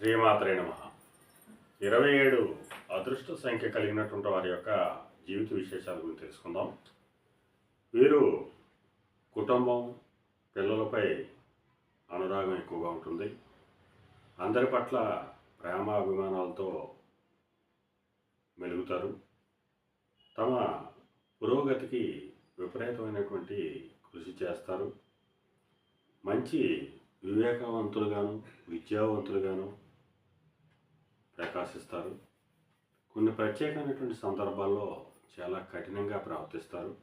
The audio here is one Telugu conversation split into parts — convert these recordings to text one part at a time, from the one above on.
శ్రీమాత్రే నమ. ఇరవై ఏడు అదృష్ట సంఖ్య కలిగినటువంటి వారి యొక్క జీవిత విశేషాల గురించి తెలుసుకుందాం. వీరు కుటుంబం పిల్లలపై అనురాగం ఎక్కువగా ఉంటుంది. అందరి పట్ల ప్రేమ అభిమానాలతో మెలుగుతారు. తమ పురోగతికి విపరీతమైనటువంటి కృషి చేస్తారు. మంచి వివేకవంతులుగాను విద్యావంతులుగాను ప్రకాశిస్తారు. కొన్ని ప్రత్యేకమైనటువంటి సందర్భాల్లో చాలా కఠినంగా ప్రవర్తిస్తారు.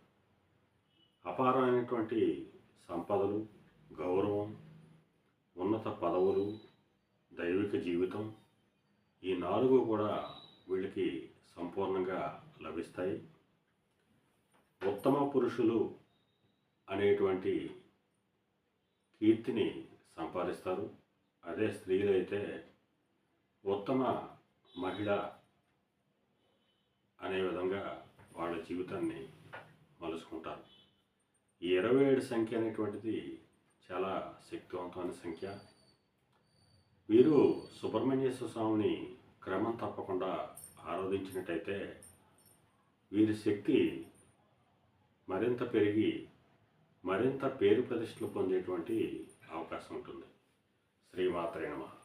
అపారమైనటువంటి సంపదలు గౌరవం ఉన్నత పదవులు దైవిక జీవితం ఈ నాలుగు కూడా వీళ్ళకి సంపూర్ణంగా లభిస్తాయి. ఉత్తమ పురుషులు అనేటువంటి కీర్తిని సంపాదిస్తారు. అదే స్త్రీలైతే ఉత్తమ మహిళ అనే విధంగా వాళ్ళ జీవితాన్ని మలుచుకుంటారు. ఈ ఇరవై ఏడు సంఖ్య అనేటువంటిది చాలా శక్తివంతమైన సంఖ్య. వీరు సుబ్రహ్మణ్యేశ్వర స్వామిని క్రమం తప్పకుండా ఆరాధించినట్టయితే వీరి శక్తి మరింత పెరిగి మరింత పేరు ప్రతిష్టలు పొందేటువంటి అవకాశం ఉంటుంది. శ్రీమాత్రే నమః.